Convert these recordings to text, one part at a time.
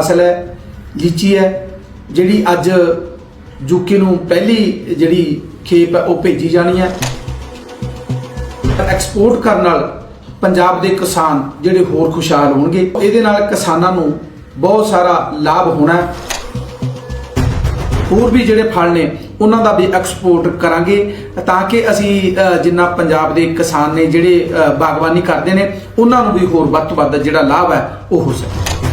ਫਸਲ ਹੈ, ਲੀਚੀ ਹੈ, ਜਿਹੜੀ ਅੱਜ ਯੂਕੇ ਨੂੰ ਪਹਿਲੀ ਜਿਹੜੀ ਖੇਪ ਹੈ, ਉਹ ਭੇਜੀ ਜਾਣੀ ਹੈ। ਐਕਸਪੋਰਟ ਕਰਨ ਨਾਲ ਪੰਜਾਬ ਦੇ ਕਿਸਾਨ ਜਿਹੜੇ ਹੋਰ ਖੁਸ਼ਹਾਲ ਹੋਣਗੇ, ਇਹਦੇ ਨਾਲ ਕਿਸਾਨਾਂ ਨੂੰ ਬਹੁਤ ਸਾਰਾ ਲਾਭ ਹੋਣਾ ਹੈ। ਹੋਰ ਵੀ ਜਿਹੜੇ ਫਲ ਨੇ, ਉਹਨਾਂ ਦਾ ਵੀ ਐਕਸਪੋਰਟ ਕਰਾਂਗੇ, ਤਾਂ ਕਿ ਅਸੀਂ ਜਿੰਨਾ ਪੰਜਾਬ ਦੇ ਕਿਸਾਨ ਨੇ ਜਿਹੜੇ ਬਾਗਬਾਨੀ ਕਰਦੇ ਨੇ, ਉਹਨਾਂ ਨੂੰ ਵੀ ਹੋਰ ਵੱਧ ਤੋਂ ਵੱਧ ਜਿਹੜਾ ਲਾਭ ਹੈ, ਉਹ ਹੋ ਸਕੇ।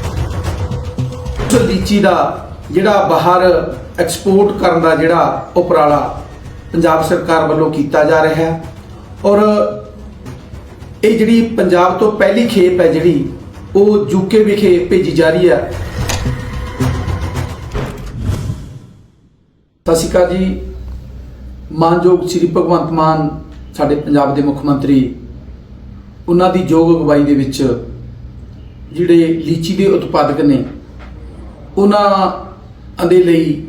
ਲੀਚੀ ਦਾ ਜਿਹੜਾ ਬਾਹਰ ਐਕਸਪੋਰਟ ਕਰਨ ਦਾ ਜਿਹੜਾ ਉਪਰਾਲਾ ਪੰਜਾਬ ਸਰਕਾਰ ਵੱਲੋਂ ਕੀਤਾ ਜਾ ਰਿਹਾ ਹੈ। ਔਰ ਇਹ ਜਿਹੜੀ ਪੰਜਾਬ ਤੋਂ ਪਹਿਲੀ ਖੇਪ ਹੈ ਜਿਹੜੀ, ਉਹ ਯੂਕੇ ਵਿਖੇ ਭੇਜੀ ਜਾ ਰਹੀ ਹੈ। ਸਤਿ ਸ਼੍ਰੀ ਅਕਾਲ ਜੀ। ਮਾਨਯੋਗ ਸ੍ਰੀ ਭਗਵੰਤ ਮਾਨ, ਸਾਡੇ ਪੰਜਾਬ ਦੇ ਮੁੱਖ ਮੰਤਰੀ, ਉਹਨਾਂ ਦੀ ਯੋਗ ਅਗਵਾਈ ਦੇ ਵਿੱਚ ਜਿਹੜੇ ਲੀਚੀ ਦੇ ਉਤਪਾਦਕ ਨੇ ਉਹਨਾਂ ਦੇ ਲਈ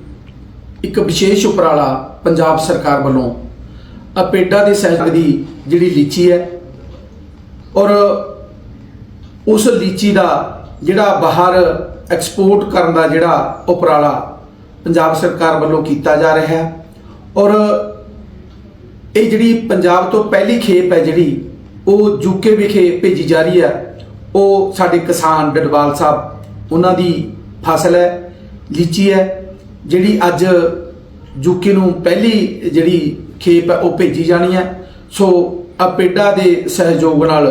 ਇੱਕ ਵਿਸ਼ੇਸ਼ ਉਪਰਾਲਾ ਪੰਜਾਬ ਸਰਕਾਰ ਵੱਲੋਂ ਅਪੇਡਾ ਦੇ ਸਹਿਯੋਗ ਦੀ ਜਿਹੜੀ ਲੀਚੀ ਹੈ ਔਰ ਉਸ ਲੀਚੀ ਦਾ ਜਿਹੜਾ ਬਾਹਰ ਐਕਸਪੋਰਟ ਕਰਨ ਦਾ ਜਿਹੜਾ ਉਪਰਾਲਾ ਪੰਜਾਬ ਸਰਕਾਰ ਵੱਲੋਂ ਕੀਤਾ ਜਾ ਰਿਹਾ ਹੈ ਔਰ ਇਹ ਜਿਹੜੀ ਪੰਜਾਬ ਤੋਂ ਪਹਿਲੀ ਖੇਪ ਹੈ ਜਿਹੜੀ ਉਹ ਯੂਕੇ ਵਿਖੇ ਭੇਜੀ ਜਾ ਰਹੀ ਹੈ, ਉਹ ਸਾਡੇ ਕਿਸਾਨ ਡਡਵਾਲ ਸਾਹਿਬ, ਉਹਨਾਂ ਦੀ ਫਸਲ ਹੈ, ਲੀਚੀ ਹੈ, ਜਿਹੜੀ ਅੱਜ ਯੂਕੇ ਨੂੰ ਪਹਿਲੀ ਜਿਹੜੀ ਖੇਪ ਹੈ, ਉਹ ਭੇਜੀ ਜਾਣੀ ਹੈ। ਸੋ ਅਪੇਡਾ ਦੇ ਸਹਿਯੋਗ ਨਾਲ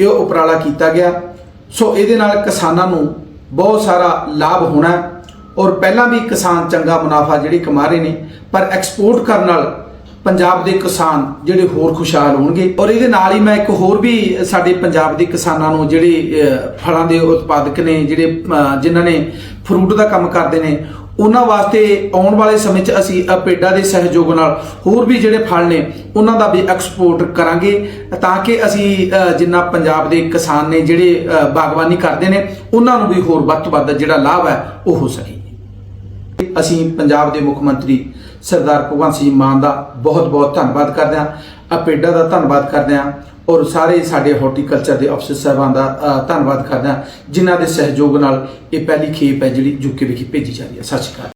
ਇਹ ਉਪਰਾਲਾ ਕੀਤਾ ਗਿਆ। ਸੋ ਇਹਦੇ ਨਾਲ ਕਿਸਾਨਾਂ ਨੂੰ ਬਹੁਤ ਸਾਰਾ ਲਾਭ ਹੋਣਾ ਔਰ ਪਹਿਲਾਂ ਵੀ ਕਿਸਾਨ ਚੰਗਾ ਮੁਨਾਫਾ ਜਿਹੜੇ ਕਮਾ ਰਹੇ ਨੇ, ਪਰ ਐਕਸਪੋਰਟ ਕਰਨ ਨਾਲ ਪੰਜਾਬ ਦੇ ਕਿਸਾਨ ਜਿਹੜੇ ਹੋਰ ਖੁਸ਼ਹਾਲ ਹੋਣਗੇ ਔਰ ਇਹਦੇ ਨਾਲ ਹੀ ਮੈਂ ਇੱਕ ਹੋਰ ਵੀ ਸਾਡੇ ਪੰਜਾਬ ਦੇ ਕਿਸਾਨਾਂ ਨੂੰ ਜਿਹੜੇ ਫਲਾਂ ਦੇ ਉਤਪਾਦਕ ਨੇ, ਜਿਹੜੇ ਜਿਨ੍ਹਾਂ ਨੇ ਫਰੂਟ ਦਾ ਕੰਮ ਕਰਦੇ ਨੇ, ਉਹਨਾਂ ਵਾਸਤੇ ਆਉਣ ਵਾਲੇ ਸਮੇਂ 'ਚ ਅਸੀਂ ਅਪੇਡਾ ਦੇ ਸਹਿਯੋਗ ਨਾਲ ਹੋਰ ਵੀ ਜਿਹੜੇ ਫਲ ਨੇ, ਉਹਨਾਂ ਦਾ ਵੀ ਐਕਸਪੋਰਟ ਕਰਾਂਗੇ ਤਾਂ ਕਿ ਅਸੀਂ ਜਿੰਨਾ ਪੰਜਾਬ ਦੇ ਕਿਸਾਨ ਨੇ ਜਿਹੜੇ ਬਾਗਬਾਨੀ ਕਰਦੇ ਨੇ, ਉਹਨਾਂ ਨੂੰ ਵੀ ਹੋਰ ਵੱਧ ਤੋਂ ਵੱਧ ਜਿਹੜਾ ਲਾਭ ਹੈ, ਉਹ ਹੋ ਸਕੇ। ਅਸੀਂ ਪੰਜਾਬ ਦੇ ਮੁੱਖ ਮੰਤਰੀ ਸਰਦਾਰ ਭਗਵੰਤ ਸਿੰਘ ਮਾਨ ਦਾ ਬਹੁਤ-ਬਹੁਤ ਧੰਨਵਾਦ ਕਰਦੇ ਹਾਂ ਅਪੇਡਾ ਦਾ ਧੰਨਵਾਦ ਕਰਦੇ ਹਾਂ ਔਰ ਸਾਰੇ ਸਾਡੇ ਹਾਰਟੀਕਲਚਰ ਦੇ ਅਫਸਰ ਸਾਹਿਬਾਨ ਦਾ ਧੰਨਵਾਦ ਕਰਦੇ ਹਾਂ, ਜਿਨ੍ਹਾਂ ਦੇ ਸਹਿਯੋਗ ਨਾਲ ਇਹ ਪਹਿਲੀ ਖੇਪ ਹੈ ਜਿਹੜੀ ਯੂਕੇ ਵਿਖੇ ਭੇਜੀ ਜਾ ਰਹੀ ਹੈ। ਸਤਿ ਸ਼੍ਰੀ ਅਕਾਲ।